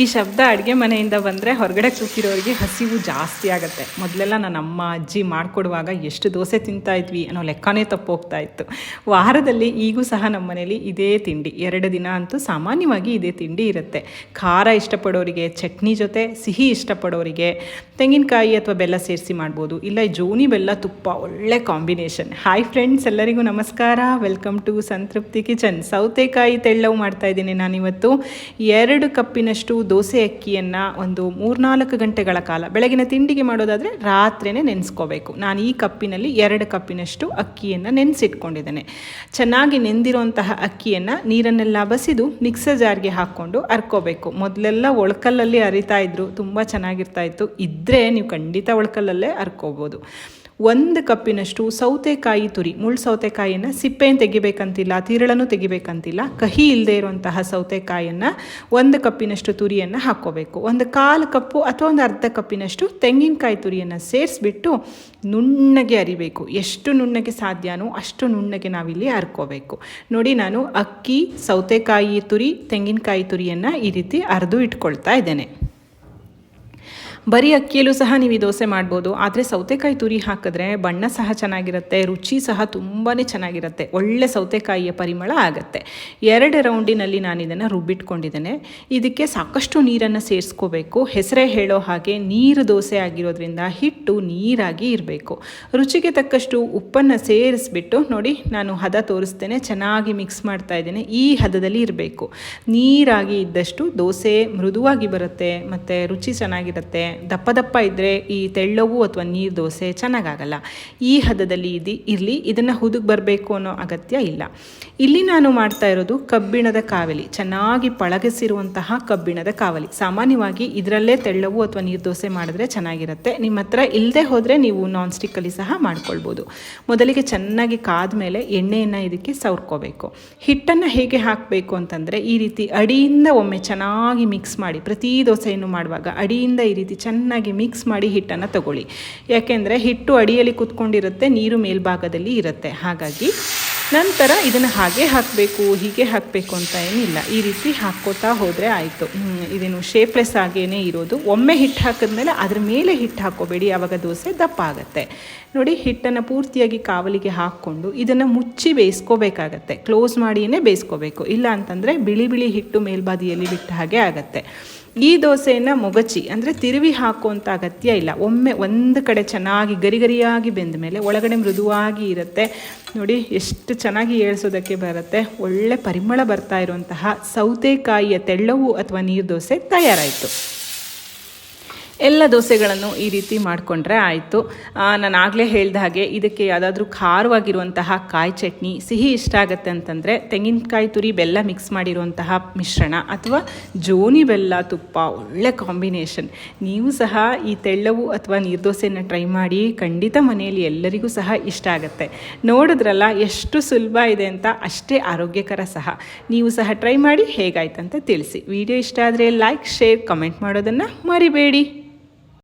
ಈ ಶಬ್ದ ಅಡುಗೆ ಮನೆಯಿಂದ ಬಂದರೆ ಹೊರಗಡೆ ಕೂತಿರೋರಿಗೆ ಹಸಿವು ಜಾಸ್ತಿ ಆಗುತ್ತೆ. ಮೊದಲೆಲ್ಲ ನನ್ನ ಅಮ್ಮ ಅಜ್ಜಿ ಮಾಡಿಕೊಡುವಾಗ ಎಷ್ಟು ದೋಸೆ ತಿಂತಾ ಇದ್ವಿ ಅನ್ನೋ ಲೆಕ್ಕನೇ ತಪ್ಪೋಗ್ತಾ ಇತ್ತು. ವಾರದಲ್ಲಿ ಈಗೂ ಸಹ ನಮ್ಮ ಮನೇಲಿ ಇದೇ ತಿಂಡಿ, ಎರಡು ದಿನ ಅಂತೂ ಸಾಮಾನ್ಯವಾಗಿ ಇದೇ ತಿಂಡಿ ಇರುತ್ತೆ. ಖಾರ ಇಷ್ಟಪಡೋರಿಗೆ ಚಟ್ನಿ ಜೊತೆ, ಸಿಹಿ ಇಷ್ಟಪಡೋರಿಗೆ ತೆಂಗಿನಕಾಯಿ ಅಥವಾ ಬೆಲ್ಲ ಸೇರಿಸಿ ಮಾಡ್ಬೋದು. ಇಲ್ಲ ಜೋನಿ ಬೆಲ್ಲ ತುಪ್ಪ, ಒಳ್ಳೆ ಕಾಂಬಿನೇಷನ್. ಹಾಯ್ ಫ್ರೆಂಡ್ಸ್ ಎಲ್ಲರಿಗೂ ನಮಸ್ಕಾರ. Welcome to Santrupti kitchen. ಸೌತೆಕಾಯಿ ತೆಳ್ಳವು ಮಾಡ್ತಾ ಇದ್ದೀನಿ ನಾನಿವತ್ತು. ಎರಡು ಕಪ್ಪಿನಷ್ಟು ದೋಸೆ ಅಕ್ಕಿಯನ್ನು ಒಂದು ಮೂರ್ನಾಲ್ಕು ಗಂಟೆಗಳ ಕಾಲ ಬೆಳಗಿನ ತಿಂಡಿಗೆ ಮಾಡೋದಾದರೆ ರಾತ್ರಿಯೇ ನೆನೆಸ್ಕೋಬೇಕು. ನಾನು ಈ ಕಪ್ಪಿನಲ್ಲಿ ಎರಡು ಕಪ್ಪಿನಷ್ಟು ಅಕ್ಕಿಯನ್ನು ನೆನೆಸಿಟ್ಕೊಂಡಿದ್ದೇನೆ. ಚೆನ್ನಾಗಿ ನೆಂದಿರುವಂತಹ ಅಕ್ಕಿಯನ್ನು ನೀರನ್ನೆಲ್ಲ ಬಸಿದು ಮಿಕ್ಸರ್ ಜಾರ್ಗೆ ಹಾಕ್ಕೊಂಡು ಅರ್ಕೋಬೇಕು. ಮೊದಲೆಲ್ಲ ಒಳಕಲ್ಲಲ್ಲಿ ಅರಿತಾ ಇದ್ರು. ತುಂಬ ಚೆನ್ನಾಗಿರ್ತಾ ಇತ್ತು. ಇದ್ದರೆ ನೀವು ಖಂಡಿತ ಒಳಕಲ್ಲಲ್ಲೇ ಅರ್ಕೋಬೋದು. ಒಂದು ಕಪ್ಪಿನಷ್ಟು ಸೌತೆಕಾಯಿ ತುರಿ, ಮುಳ್ಳು ಸೌತೆಕಾಯಿಯನ್ನು ಸಿಪ್ಪೆಯನ್ನು ತೆಗಿಬೇಕಂತಿಲ್ಲ, ತಿರಳನ್ನು ತೆಗಿಬೇಕಂತಿಲ್ಲ, ಕಹಿ ಇಲ್ಲದೆ ಇರುವಂತಹ ಸೌತೆಕಾಯಿಯನ್ನು ಒಂದು ಕಪ್ಪಿನಷ್ಟು ತುರಿಯನ್ನು ಹಾಕ್ಕೋಬೇಕು. ಒಂದು ಕಾಲು ಕಪ್ಪು ಅಥವಾ ಒಂದು ಅರ್ಧ ಕಪ್ಪಿನಷ್ಟು ತೆಂಗಿನಕಾಯಿ ತುರಿಯನ್ನು ಸೇರಿಸ್ಬಿಟ್ಟು ನುಣ್ಣಗೆ ಅರಿಬೇಕು. ಎಷ್ಟು ನುಣ್ಣಗೆ ಸಾಧ್ಯನೋ ಅಷ್ಟು ನುಣ್ಣಗೆ ನಾವಿಲ್ಲಿ ಅರ್ಕೋಬೇಕು. ನೋಡಿ, ನಾನು ಅಕ್ಕಿ, ಸೌತೆಕಾಯಿ ತುರಿ, ತೆಂಗಿನಕಾಯಿ ತುರಿಯನ್ನು ಈ ರೀತಿ ಅರ್ದು ಇಟ್ಕೊಳ್ತಾ ಇದ್ದೇನೆ. ಬರೀ ಅಕ್ಕಿಯಲ್ಲೂ ಸಹ ನೀವು ಈ ದೋಸೆ ಮಾಡ್ಬೋದು. ಆದರೆ ಸೌತೆಕಾಯಿ ತುರಿ ಹಾಕಿದ್ರೆ ಬಣ್ಣ ಸಹ ಚೆನ್ನಾಗಿರುತ್ತೆ, ರುಚಿ ಸಹ ತುಂಬಾ ಚೆನ್ನಾಗಿರುತ್ತೆ. ಒಳ್ಳೆ ಸೌತೆಕಾಯಿಯ ಪರಿಮಳ ಆಗುತ್ತೆ. ಎರಡು ರೌಂಡಿನಲ್ಲಿ ನಾನು ಇದನ್ನು ರುಬ್ಬಿಟ್ಕೊಂಡಿದ್ದೇನೆ. ಇದಕ್ಕೆ ಸಾಕಷ್ಟು ನೀರನ್ನು ಸೇರಿಸ್ಕೋಬೇಕು. ಹೆಸರೇ ಹೇಳೋ ಹಾಗೆ ನೀರು ದೋಸೆ ಆಗಿರೋದ್ರಿಂದ ಹಿಟ್ಟು ನೀರಾಗಿ ಇರಬೇಕು. ರುಚಿಗೆ ತಕ್ಕಷ್ಟು ಉಪ್ಪನ್ನು ಸೇರಿಸ್ಬಿಟ್ಟು ನೋಡಿ, ನಾನು ಹದ ತೋರಿಸ್ತೇನೆ. ಚೆನ್ನಾಗಿ ಮಿಕ್ಸ್ ಮಾಡ್ತಾ ಇದ್ದೇನೆ. ಈ ಹದದಲ್ಲಿ ಇರಬೇಕು. ನೀರಾಗಿ ಇದ್ದಷ್ಟು ದೋಸೆ ಮೃದುವಾಗಿ ಬರುತ್ತೆ, ಮತ್ತು ರುಚಿ ಚೆನ್ನಾಗಿರುತ್ತೆ. ದಪ್ಪ ದಪ್ಪ ಇದ್ದರೆ ಈ ತೆಳ್ಳವು ಅಥವಾ ನೀರು ದೋಸೆ ಚೆನ್ನಾಗಾಗಲ್ಲ. ಈ ಹದದಲ್ಲಿ ಇದು, ಇರಲಿ, ಇದನ್ನು ಹುದುಗ್ ಬರಬೇಕು ಅನ್ನೋ ಅಗತ್ಯ ಇಲ್ಲ. ಇಲ್ಲಿ ನಾನು ಮಾಡ್ತಾ ಇರೋದು ಕಬ್ಬಿಣದ ಕಾವಲಿ, ಚೆನ್ನಾಗಿ ಪಳಗಿಸಿರುವಂತಹ ಕಬ್ಬಿಣದ ಕಾವಲಿ. ಸಾಮಾನ್ಯವಾಗಿ ಇದರಲ್ಲೇ ತೆಳ್ಳವು ಅಥವಾ ನೀರು ದೋಸೆ ಮಾಡಿದ್ರೆ ಚೆನ್ನಾಗಿರುತ್ತೆ. ನಿಮ್ಮ ಹತ್ರ ಇಲ್ಲದೆ ಹೋದರೆ ನೀವು ನಾನ್ ಸ್ಟಿಕ್ಕಲ್ಲಿ ಸಹ ಮಾಡ್ಕೊಳ್ಬೋದು. ಮೊದಲಿಗೆ ಚೆನ್ನಾಗಿ ಕಾದ ಮೇಲೆ ಎಣ್ಣೆಯನ್ನು ಇದಕ್ಕೆ ಸವರ್ಕೋಬೇಕು. ಹಿಟ್ಟನ್ನು ಹೇಗೆ ಹಾಕಬೇಕು ಅಂತಂದರೆ ಈ ರೀತಿ ಅಡಿಯಿಂದ ಒಮ್ಮೆ ಚೆನ್ನಾಗಿ ಮಿಕ್ಸ್ ಮಾಡಿ, ಪ್ರತಿ ದೋಸೆಯನ್ನು ಮಾಡುವಾಗ ಅಡಿಯಿಂದ ಈ ರೀತಿ ಚೆನ್ನಾಗಿ ಮಿಕ್ಸ್ ಮಾಡಿ ಹಿಟ್ಟನ್ನು ತಗೊಳ್ಳಿ. ಯಾಕೆಂದರೆ ಹಿಟ್ಟು ಅಡಿಯಲ್ಲಿ ಕೂತ್ಕೊಂಡಿರುತ್ತೆ, ನೀರು ಮೇಲ್ಭಾಗದಲ್ಲಿ ಇರುತ್ತೆ. ಹಾಗಾಗಿ ನಂತರ ಇದನ್ನು ಹಾಗೆ ಹಾಕಬೇಕು, ಹೀಗೆ ಹಾಕಬೇಕು ಅಂತ ಏನಿಲ್ಲ. ಈ ರೀತಿ ಹಾಕ್ಕೋತಾ ಹೋದರೆ ಆಯಿತು. ಇದೇನು ಶೇಪ್ಲೆಸ್ ಆಗೇನೇ ಇರೋದು. ಒಮ್ಮೆ ಹಿಟ್ಟು ಹಾಕಿದ್ಮೇಲೆ ಅದ್ರ ಮೇಲೆ ಹಿಟ್ಟು ಹಾಕೋಬೇಡಿ ಆವಾಗ ದೋಸೆ ದಪ್ಪ ಆಗುತ್ತೆ ನೋಡಿ, ಹಿಟ್ಟನ್ನು ಪೂರ್ತಿಯಾಗಿ ಕಾವಲಿಗೆ ಹಾಕ್ಕೊಂಡು ಇದನ್ನು ಮುಚ್ಚಿ ಬೇಯಿಸ್ಕೋಬೇಕಾಗತ್ತೆ. ಕ್ಲೋಸ್ ಮಾಡಿಯೇ ಬೇಯಿಸ್ಕೋಬೇಕು. ಇಲ್ಲ ಅಂತಂದರೆ ಬಿಳಿ ಬಿಳಿ ಹಿಟ್ಟು ಮೇಲ್ಬಾದಿಯಲ್ಲಿ ಬಿಟ್ಟ ಹಾಗೆ ಆಗುತ್ತೆ. ಈ ದೋಸೆಯನ್ನು ಮೊಗಚಿ, ಅಂದರೆ ತಿರುವಿ ಹಾಕುವಂಥ ಅಗತ್ಯ ಇಲ್ಲ. ಒಮ್ಮೆ ಒಂದು ಕಡೆ ಚೆನ್ನಾಗಿ ಗರಿಗರಿಯಾಗಿ ಬೆಂದ ಮೇಲೆ ಒಳಗಡೆ ಮೃದುವಾಗಿ ಇರುತ್ತೆ. ನೋಡಿ, ಎಷ್ಟು ಚೆನ್ನಾಗಿ ಏಳಿಸೋದಕ್ಕೆ ಬರುತ್ತೆ. ಒಳ್ಳೆ ಪರಿಮಳ ಬರ್ತಾ ಇರುವಂತಹ ಸೌತೆಕಾಯಿಯ ತೆಳ್ಳವು ಅಥವಾ ನೀರು ದೋಸೆ ತಯಾರಾಯಿತು. ಎಲ್ಲ ದೋಸೆಗಳನ್ನು ಈ ರೀತಿ ಮಾಡಿಕೊಂಡ್ರೆ ಆಯಿತು. ನಾನು ಆಗಲೇ ಹೇಳಿದ ಹಾಗೆ ಇದಕ್ಕೆ ಯಾವುದಾದ್ರೂ ಖಾರವಾಗಿರುವಂತಹ ಕಾಯಿ ಚಟ್ನಿ ಸಿಹಿ ಇಷ್ಟ ಆಗುತ್ತೆ ಅಂತಂದರೆ ತೆಂಗಿನಕಾಯಿ ತುರಿ ಬೆಲ್ಲ ಮಿಕ್ಸ್ ಮಾಡಿರುವಂತಹ ಮಿಶ್ರಣ ಅಥವಾ ಜೋನಿ ಬೆಲ್ಲ ತುಪ್ಪ, ಒಳ್ಳೆ ಕಾಂಬಿನೇಷನ್. ನೀವು ಸಹ ಈ ತೆಳ್ಳವು ಅಥವಾ ನೀರ್ದೋಸೆಯನ್ನು ಟ್ರೈ ಮಾಡಿ ಖಂಡಿತ ಮನೆಯಲ್ಲಿ ಎಲ್ಲರಿಗೂ ಸಹ ಇಷ್ಟ ಆಗುತ್ತೆ. ನೋಡಿದ್ರಲ್ಲ ಎಷ್ಟು ಸುಲಭ ಇದೆ ಅಂತ, ಅಷ್ಟೇ ಆರೋಗ್ಯಕರ ಸಹ. ನೀವು ಸಹ ಟ್ರೈ ಮಾಡಿ ಹೇಗಾಯ್ತಂತ ತಿಳಿಸಿ. ವಿಡಿಯೋ ಇಷ್ಟ ಆದರೆ ಲೈಕ್, ಶೇರ್, ಕಮೆಂಟ್ ಮಾಡೋದನ್ನು ಮರಿಬೇಡಿ.